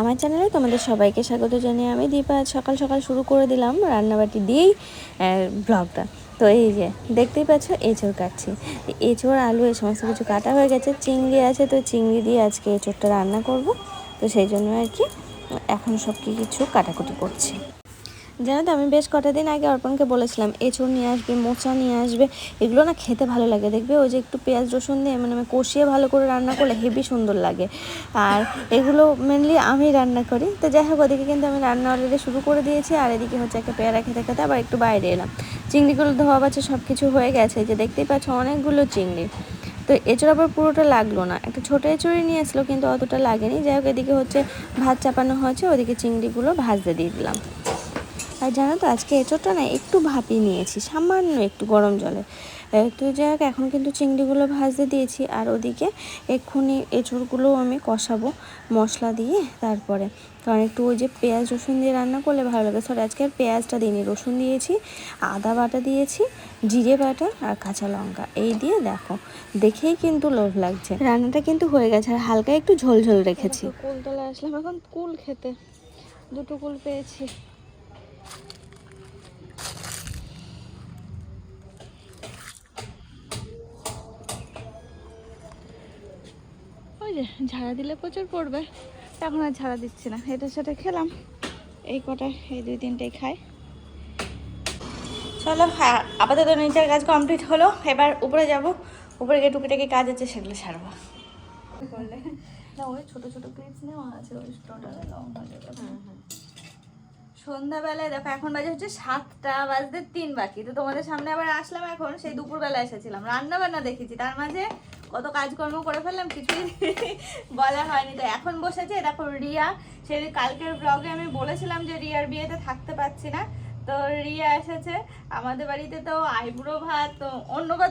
আমার চ্যানেলে তোমাদের সবাইকে স্বাগত জানিয়ে আমি দীপা। সকাল সকাল শুরু করে দিলাম রান্নাবাটি দিয়েই ব্লগটা তো এই যে, দেখতেই পাচ্ছ, এঁচড় কাটছি। এঁচড়, আলু, এই সমস্ত কিছু কাটা হয়ে গেছে। চিংড়ি আছে, তো চিংড়ি দিয়ে আজকে এঁচড়টা রান্না করব। তো সেই জন্য আর কি, এখন সব কিছু কাটাকুটি করছি। জানো তো, আমি বেশ কটা দিন আগে অর্পণকে বলেছিলাম এঁচড় নিয়ে আসবে, মোচা নিয়ে আসবে। এগুলো না খেতে ভালো লাগে। দেখবে ওই যে একটু পেঁয়াজ, রসুন দিয়ে মানে আমি কষিয়ে ভালো করে রান্না করলে হেভি সুন্দর লাগে। আর এগুলো মেনলি আমি রান্না করি। তো যাই হোক, ওদিকে কিন্তু আমি রান্না অলরেডি শুরু করে দিয়েছি। আর এদিকে হচ্ছে একটা পেয়ারা খেতে খেতে আবার একটু বাইরে এলাম। চিংড়িগুলো ধোয়া বাচ্চা সব কিছু হয়ে গেছে। যে দেখতেই পাচ্ছ অনেকগুলো চিংড়ি। তো এঁচড় আবার পুরোটা লাগল না। একটা ছোটো এঁচড়ই নিয়ে আসলো কিন্তু অতটা লাগেনি। যাই হোক, এদিকে হচ্ছে ভাত চাপানো হয়েছে। ওদিকে চিংড়িগুলো ভাজতে দিয়ে দিলাম। আর জানো তো, আজকে এঁচোড়টা না একটু ভাপিয়ে নিয়েছি, সামান্য একটু গরম জলে। তো যাই হোক, এখন কিন্তু চিংড়িগুলো ভাজতে দিয়েছি, আর ওদিকে এক্ষুনি এঁচোড়গুলো আমি কষাবো মশলা দিয়ে তারপরে। কারণ একটু ওই যে পেঁয়াজ রসুন দিয়ে রান্না করলে ভালো লাগে। সরি আজকে আর পেঁয়াজটা দিইনি, রসুন দিয়েছি, আদা বাটা দিয়েছি, জিরে বাটা আর কাঁচা লঙ্কা। এই দিয়ে দেখো, দেখেই কিন্তু লোভ লাগছে। রান্নাটা কিন্তু হয়ে গেছে, আর হালকা একটু ঝোল ঝোল রেখেছি। কুলতলা আসলাম, এখন কুল খেতে। দুটো কুল পেয়েছি। ঝাড়া দিলে প্রচুর পড়বে। এখন আর ঝাড়া দিচ্ছি না। এটার সাথে খেলাম। এই কটা এই দুই তিনটেই খাই। চলো হ্যাঁ আপাতত নিচের কাজ কমপ্লিট হলো। এবার উপরে যাব। উপরে গিয়ে টুকিটাকি কাজ আছে সেগুলো সারবো। করলে? না ওই ছোটো ছোটো ক্লিপস নেওয়া আছে ওই টোটালে লং হয়ে যাবে। সন্ধ্যাবেলায় দেখো এখন বাজে হচ্ছে সাতটা বাজতে তিন বাকি। তো তোমাদের সামনে আবার আসলাম এখন সেই দুপুরবেলা এসেছিলাম। রান্না বান্না দেখেছি তার মাঝে কত কাজকর্ম করে ফেললাম কিছুই বলা হয়নি। তো এখন বসেছে দেখো রিয়া সেই কালকের ব্লগে আমি বলেছিলাম যে রিয়ার বিয়েতে থাকতে পারছি না। তো রিয়া এসেছে আমাদের বাড়িতে তো আইবুড়ো ভাত তো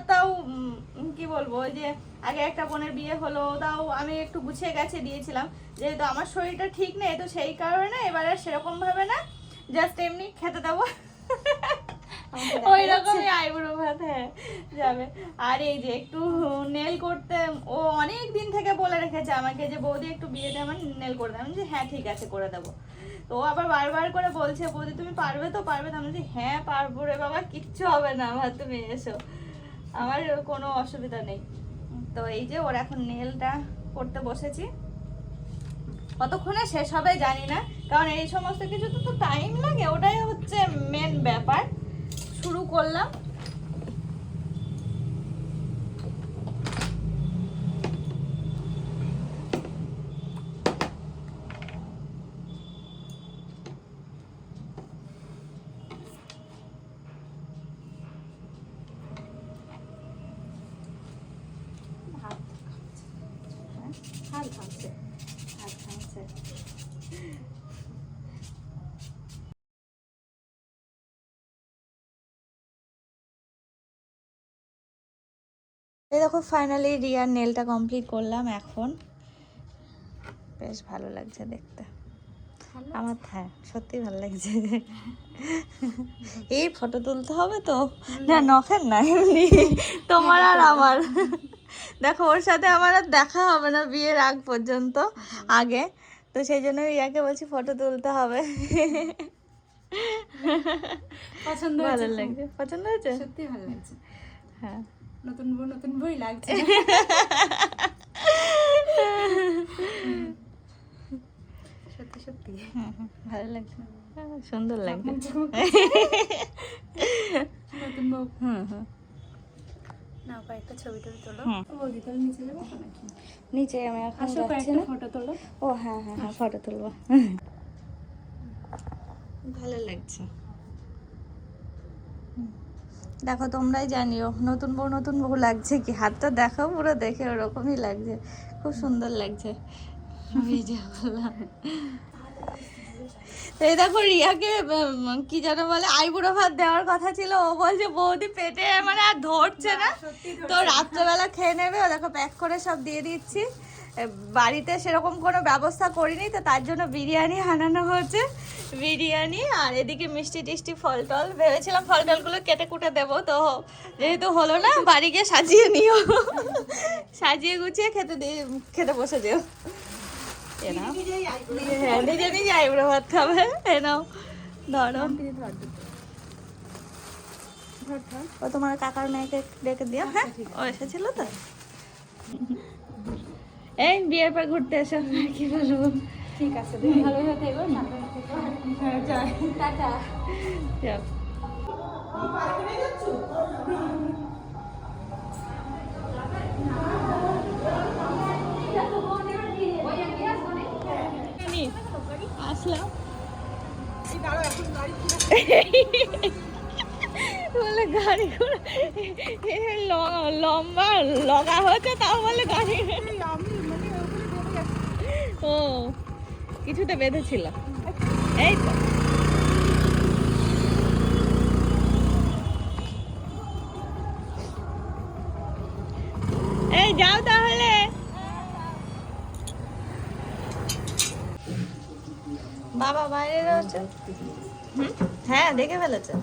তাও উম, কি বলব যে আগে একটা বোনের বিয়ে হলো তাও আমি একটু গুছিয়ে গেছে দিয়েছিলাম। যেহেতু আমার শরীরটা ঠিক নেই তো সেই কারণে এবার আর সেরকম ভাবে না জাস্ট এমনি খেতে দেবো। ওই রকমই আইবুড়ো ভাত হ্যাঁ যাবে। আর এই যে একটু নেল করতে ও অনেক দিন থেকে বলে রেখেছে আমাকে যে বৌদি একটু বিয়েতে আমার নেল করে দেবে আমি যে হ্যাঁ ঠিক আছে করে দেবো। তো ও আবার বারবার করে বলছে বৌদি তুমি পারবে তো পারবে তো? আমি বলছি হ্যাঁ পারব রে বাবা কিচ্ছু হবে না আমার তুমি এসো। আমার কোনো অসুবিধা নেই। তো এই যে ওর এখন নেলটা করতে বসেছি। কতক্ষণে শেষ হবে জানি না কারণ এই সমস্ত কিছু তো টাইম লাগে ওটাই হচ্ছে মেন ব্যাপার। শুরু করলাম ভাত খাচ্ছে হ্যাঁ হাল খাচ্ছে হাল খাচ্ছে এই দেখো ফাইনালি রিয়ার নেলটা কমপ্লিট করলাম এখন। বেশ ভালো লাগছে দেখতে। আমার হ্যাঁ সত্যি ভালো লাগছে। এই ফটো তুলতে হবে তো? না নখের না এমনি। তোমার আর আমার। দেখো ওর সাথে আমার আর দেখা হবে না বিয়ের আগ পর্যন্ত আগে। তো সেই জন্য রিয়াকে বলছি ফটো তুলতে হবে। পছন্দ ভালো লাগছে। পছন্দ হয়েছে? সত্যি ভালো লাগছে। হ্যাঁ। নতুন বউ নতুন বই লাগছে। সত্যি সত্যি। ভালো লাগছে। সুন্দর লাগছে। নতুন বউ। হুম হুম। না কয়েকটা ছবি টবি তোলো। নিচে যাব নাকি? নিচে আমি এখন যাচ্ছি না। ফটো তোলো। ও হ্যাঁ হ্যাঁ হ্যাঁ ফটো তুলবো। ভালো লাগছে। হুম। দেখো তোমরাই জানিও নতুন বউ নতুন বউ লাগছে কি? হাতটা দেখো পুরো দেখে ওরকমই লাগছে। খুব সুন্দর লাগছে। ভিডিও করলাম এই দেখো রিয়াকে কি যেন বলে আইবুড়ো ভাত দেওয়ার কথা ছিল। ও বলছে বৌদি পেটে মানে আর ধরছে না। তো রাত্রেবেলা খেয়ে নেবে। ও দেখো প্যাক করে সব দিয়ে দিচ্ছি। বাড়িতে সেরকম কোনো ব্যবস্থা করিনি, তো তার জন্য বিরিয়ানি হানানো হচ্ছে বিরিয়ানি আর এদিকে মিষ্টি টিষ্টি ফল টল। ভেবেছিলাম ফল টলগুলো কেটে কুটে দেবো, তো যেহেতু হলো না, বাড়ি গিয়ে সাজিয়ে নিও। সাজিয়ে গুছিয়ে খেতে দিয়ে খেতে বসে এ হ্যাঁ ধরো। ও তোমার কাকার মেয়েকে ডেকে দিও হ্যাঁ? ও এসেছিল তো? এই বিয়ের পর ঘুরতে এসো। আর কি বলব ঠিক আছে থেকো থেকো। হ্যাঁ টাটা। আসলাম। বলে গাড়ি ঘোড়া লম্বা লগা হচ্ছে তাও বলে গাড়ি ও কিছুতে বেঁধেছিল। এই তো। এই যাও তাহলে। বাবা বাইরে রয়েছে? হ্যাঁ দেখে ফেলেছে।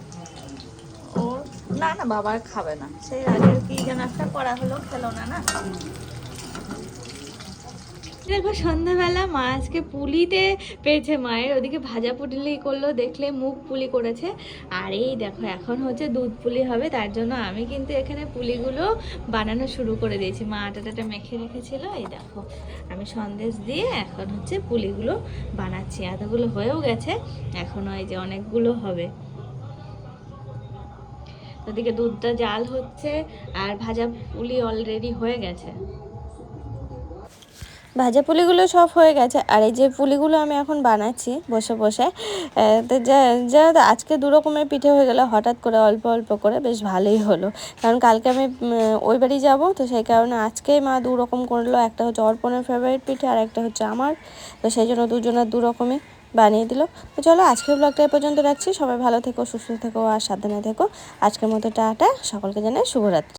ও না না বাবার খাবে না। সেই আগে কি যেন একটা করা হলো খেলো না না? দেখো সন্ধ্যাবেলা মা আজকে পুলিতে পেয়েছে মায়ের, ওদিকে ভাজা পুলি করল, দেখলে মুখ পুলি করেছে। আর এই দেখো, এখন হচ্ছে দুধ পুলি হবে, তার জন্য আমি কিন্তু এখানে পুলিগুলো বানানো শুরু করে দিয়েছি। মা আটা টাটা মেখে রেখেছিল, এই দেখো, আমি সন্দেশ দিয়ে এখন হচ্ছে পুলিগুলো বানাচ্ছি। এতগুলো হয়েও গেছে, এখনও এই যে অনেকগুলো হবে। ওদিকে দুধটা জাল হচ্ছে, আর ভাজা পুলি অলরেডি হয়ে গেছে। ভাজা পুলিগুলো সব হয়ে গেছে। আর এই যে পুলিগুলো আমি এখন বানাচ্ছি বসে বসে তো যা আজকে দু রকমের পিঠে হয়ে গেলো, হঠাৎ করে অল্প অল্প করে বেশ ভালোই হলো। কারণ কালকে আমি ওই বাড়ি যাব, তো সেই কারণে আজকেই মা দু রকম করল, একটা হচ্ছে অর্পণের ফেভারিট পিঠে আর একটা হচ্ছে আমার। তো সেই জন্য দুজনের দু রকমই বানিয়ে দিল। তো চলো আজকের ব্লগটা এ পর্যন্ত রাখছি। সবাই ভালো থেকো, সুস্থ থেকো আর সাবধানে থেকো। আজকের মতো টাটা। সকলকে জানাই শুভরাত্রি।